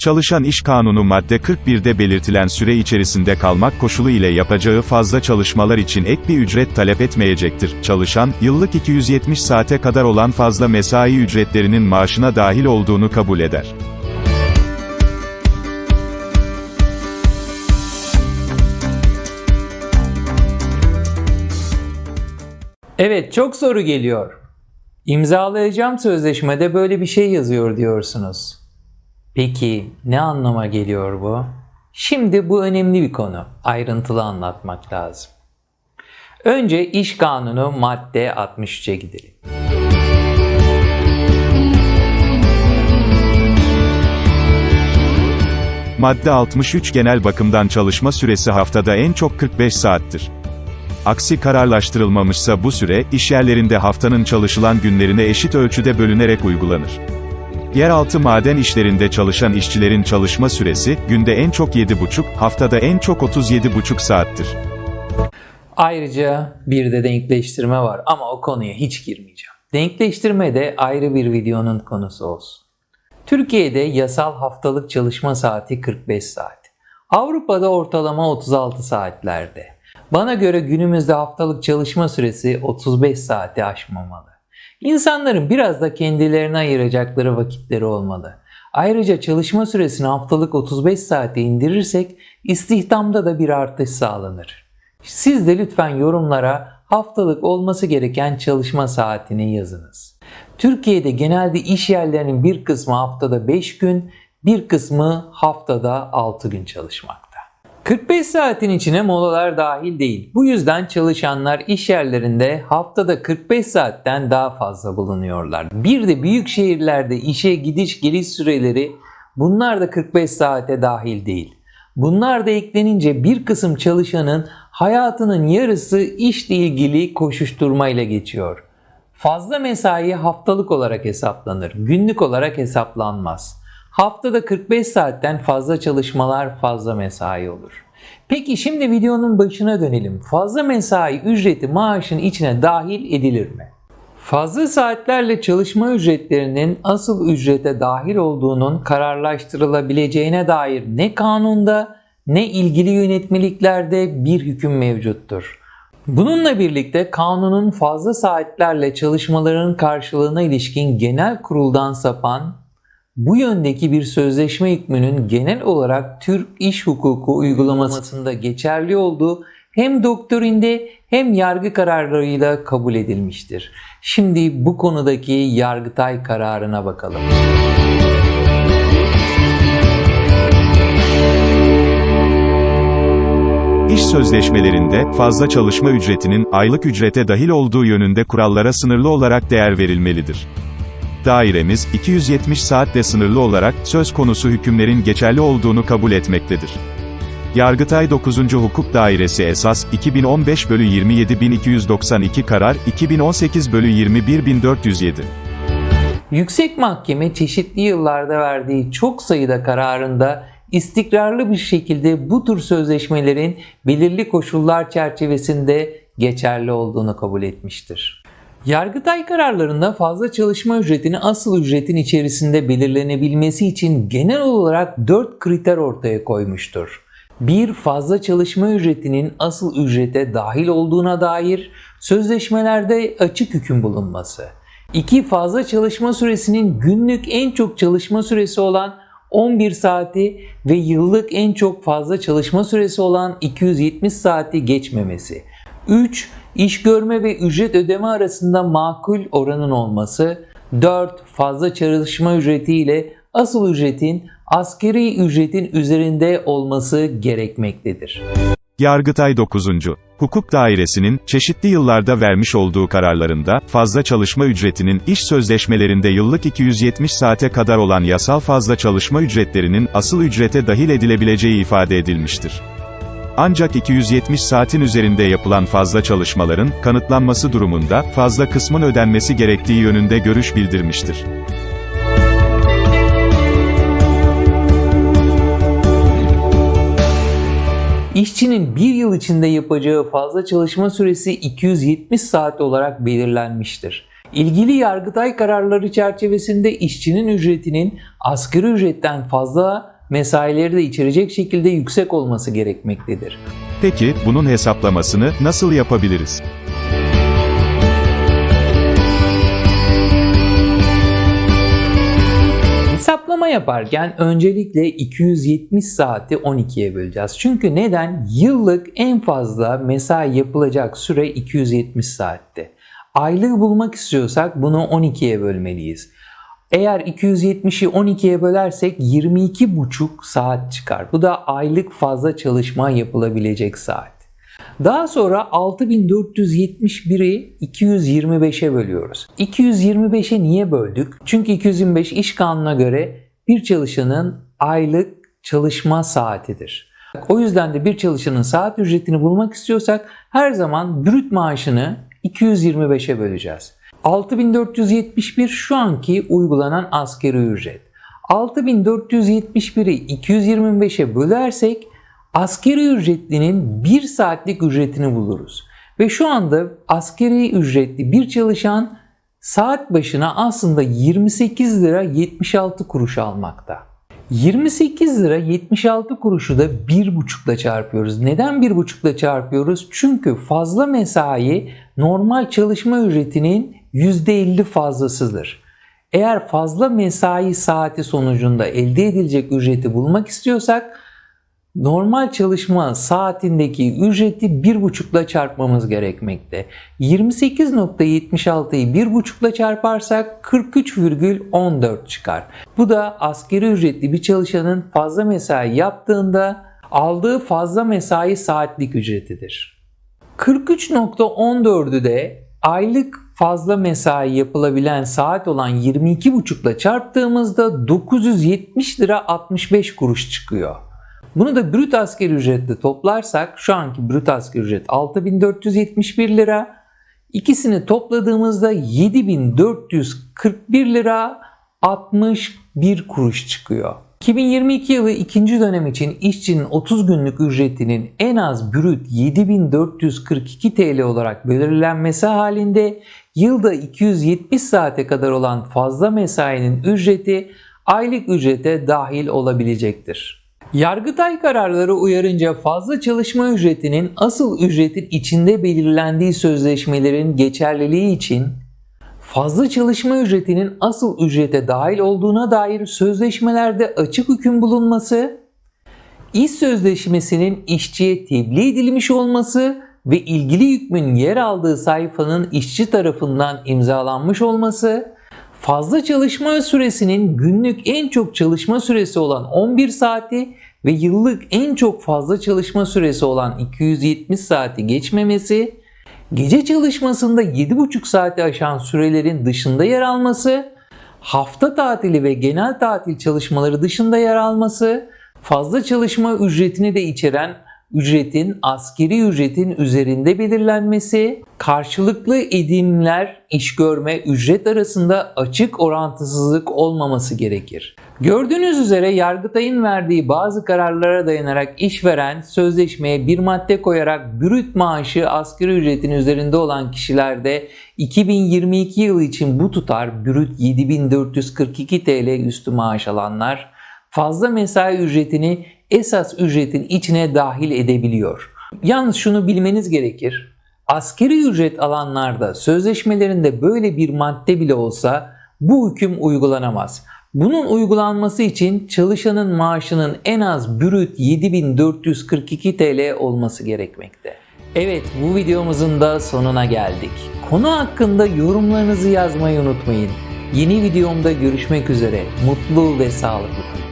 Çalışan iş kanunu madde 41'de belirtilen süre içerisinde kalmak koşulu ile yapacağı fazla çalışmalar için ek bir ücret talep etmeyecektir. Çalışan, yıllık 270 saate kadar olan fazla mesai ücretlerinin maaşına dahil olduğunu kabul eder. Evet çok soru geliyor. İmzalayacağım sözleşmede böyle bir şey yazıyor diyorsunuz. Peki ne anlama geliyor bu? Şimdi bu önemli bir konu. Ayrıntılı anlatmak lazım. Önce iş kanunu madde 63'e gidelim. Madde 63 genel bakımdan çalışma süresi haftada en çok 45 saattir. Aksi kararlaştırılmamışsa bu süre, işyerlerinde haftanın çalışılan günlerine eşit ölçüde bölünerek uygulanır. Yeraltı maden işlerinde çalışan işçilerin çalışma süresi, günde en çok 7,5, haftada en çok 37,5 saattir. Ayrıca bir de denkleştirme var ama o konuya hiç girmeyeceğim. Denkleştirme de ayrı bir videonun konusu olsun. Türkiye'de yasal haftalık çalışma saati 45 saat. Avrupa'da ortalama 36 saatlerde. Bana göre günümüzde haftalık çalışma süresi 35 saati aşmamalı. İnsanların biraz da kendilerine ayıracakları vakitleri olmalı. Ayrıca çalışma süresini haftalık 35 saate indirirsek istihdamda da bir artış sağlanır. Siz de lütfen yorumlara haftalık olması gereken çalışma saatini yazınız. Türkiye'de genelde iş yerlerinin bir kısmı haftada 5 gün, bir kısmı haftada 6 gün çalışmakta. 45 saatin içine molalar dahil değil. Bu yüzden çalışanlar iş yerlerinde haftada 45 saatten daha fazla bulunuyorlar. Bir de büyük şehirlerde işe gidiş geliş süreleri bunlar da 45 saate dahil değil. Bunlar da eklenince bir kısım çalışanın hayatının yarısı işle ilgili koşuşturmayla geçiyor. Fazla mesai haftalık olarak hesaplanır, günlük olarak hesaplanmaz. Haftada 45 saatten fazla çalışmalar fazla mesai olur. Peki şimdi videonun başına dönelim. Fazla mesai ücreti maaşın içine dahil edilir mi? Fazla saatlerle çalışma ücretlerinin asıl ücrete dahil olduğunun kararlaştırılabileceğine dair ne kanunda ne ilgili yönetmeliklerde bir hüküm mevcuttur. Bununla birlikte kanunun fazla saatlerle çalışmaların karşılığına ilişkin genel kuruldan sapan bu yöndeki bir sözleşme hükmünün genel olarak Türk iş hukuku uygulamasında geçerli olduğu hem doktorinde hem yargı kararlarıyla kabul edilmiştir. Şimdi bu konudaki Yargıtay kararına bakalım. İş sözleşmelerinde, fazla çalışma ücretinin, aylık ücrete dahil olduğu yönünde kurallara sınırlı olarak değer verilmelidir. Dairemiz, 270 saatle sınırlı olarak, söz konusu hükümlerin geçerli olduğunu kabul etmektedir. Yargıtay 9. Hukuk Dairesi Esas, 2015 bölü 27292 karar, 2018 bölü 21407. Yüksek Mahkeme çeşitli yıllarda verdiği çok sayıda kararında istikrarlı bir şekilde bu tür sözleşmelerin belirli koşullar çerçevesinde geçerli olduğunu kabul etmiştir. Yargıtay kararlarında fazla çalışma ücretini asıl ücretin içerisinde belirlenebilmesi için genel olarak 4 kriter ortaya koymuştur. Bir fazla çalışma ücretinin asıl ücrete dahil olduğuna dair sözleşmelerde açık hüküm bulunması. 2. Fazla çalışma süresinin günlük en çok çalışma süresi olan 11 saati ve yıllık en çok fazla çalışma süresi olan 270 saati geçmemesi. 3. İş görme ve ücret ödeme arasında makul oranın olması. 4. Fazla çalışma ücreti ile asıl ücretin askeri ücretin üzerinde olması gerekmektedir. Yargıtay 9. Hukuk Dairesi'nin, çeşitli yıllarda vermiş olduğu kararlarında, fazla çalışma ücretinin, iş sözleşmelerinde yıllık 270 saate kadar olan yasal fazla çalışma ücretlerinin, asıl ücrete dahil edilebileceği ifade edilmiştir. Ancak 270 saatin üzerinde yapılan fazla çalışmaların, kanıtlanması durumunda, fazla kısmın ödenmesi gerektiği yönünde görüş bildirmiştir. İşçinin bir yıl içinde yapacağı fazla çalışma süresi 270 saat olarak belirlenmiştir. İlgili Yargıtay kararları çerçevesinde işçinin ücretinin asgari ücretten fazla mesaileri de içerecek şekilde yüksek olması gerekmektedir. Peki, bunun hesaplamasını nasıl yapabiliriz? Hesaplama yaparken öncelikle 270 saati 12'ye böleceğiz. Çünkü neden? Yıllık en fazla mesai yapılacak süre 270 saatte. Aylığı bulmak istiyorsak bunu 12'ye bölmeliyiz. Eğer 270'i 12'ye bölersek 22,5 saat çıkar. Bu da aylık fazla çalışma yapılabilecek saat. Daha sonra 6471'i 225'e bölüyoruz. 225'e niye böldük? Çünkü 225 iş kanununa göre bir çalışanın aylık çalışma saatidir. O yüzden de bir çalışanın saat ücretini bulmak istiyorsak her zaman brüt maaşını 225'e böleceğiz. 6471 şu anki uygulanan asgari ücret. 6471'i 225'e bölersek askeri ücretlinin 1 saatlik ücretini buluruz. Ve şu anda askeri ücretli bir çalışan saat başına aslında 28 lira 76 kuruş almakta. 28 lira 76 kuruşu da 1,5 ile çarpıyoruz. Neden 1,5 ile çarpıyoruz? Çünkü fazla mesai normal çalışma ücretinin %50 fazlasıdır. Eğer fazla mesai saati sonucunda elde edilecek ücreti bulmak istiyorsak normal çalışma saatindeki ücreti 1,5 ile çarpmamız gerekmekte. 28.76'yı 1,5 ile çarparsak 43,14 çıkar. Bu da askeri ücretli bir çalışanın fazla mesai yaptığında aldığı fazla mesai saatlik ücretidir. 43.14'ü de aylık fazla mesai yapılabilen saat olan 22,5 ile çarptığımızda 970 lira 65 kuruş çıkıyor. Bunu da brüt asgari ücretle toplarsak şu anki brüt asgari ücret 6471 lira. İkisini topladığımızda 7441 lira 61 kuruş çıkıyor. 2022 yılı ikinci dönem için işçinin 30 günlük ücretinin en az brüt 7442 TL olarak belirlenmesi halinde yılda 270 saate kadar olan fazla mesainin ücreti aylık ücrete dahil olabilecektir. Yargıtay kararları uyarınca fazla çalışma ücretinin asıl ücretin içinde belirlendiği sözleşmelerin geçerliliği için fazla çalışma ücretinin asıl ücrete dahil olduğuna dair sözleşmelerde açık hüküm bulunması, iş sözleşmesinin işçiye tebliğ edilmiş olması ve ilgili hükmün yer aldığı sayfanın işçi tarafından imzalanmış olması, fazla çalışma süresinin günlük en çok çalışma süresi olan 11 saati ve yıllık en çok fazla çalışma süresi olan 270 saati geçmemesi, gece çalışmasında 7,5 saati aşan sürelerin dışında yer alması, hafta tatili ve genel tatil çalışmaları dışında yer alması, fazla çalışma ücretini de içeren ücretin askeri ücretin üzerinde belirlenmesi, karşılıklı edimler, iş görme, ücret arasında açık orantısızlık olmaması gerekir. Gördüğünüz üzere Yargıtay'ın verdiği bazı kararlara dayanarak işveren sözleşmeye bir madde koyarak brüt maaşı asgari ücretin üzerinde olan kişilerde 2022 yılı için bu tutar brüt 7442 TL üstü maaş alanlar fazla mesai ücretini esas ücretin içine dahil edebiliyor. Yalnız şunu bilmeniz gerekir. Askeri ücret alanlarda sözleşmelerinde böyle bir madde bile olsa bu hüküm uygulanamaz. Bunun uygulanması için çalışanın maaşının en az brüt 7442 TL olması gerekmekte. Evet bu videomuzun da sonuna geldik. Konu hakkında yorumlarınızı yazmayı unutmayın. Yeni videomda görüşmek üzere. Mutlu ve sağlıklı.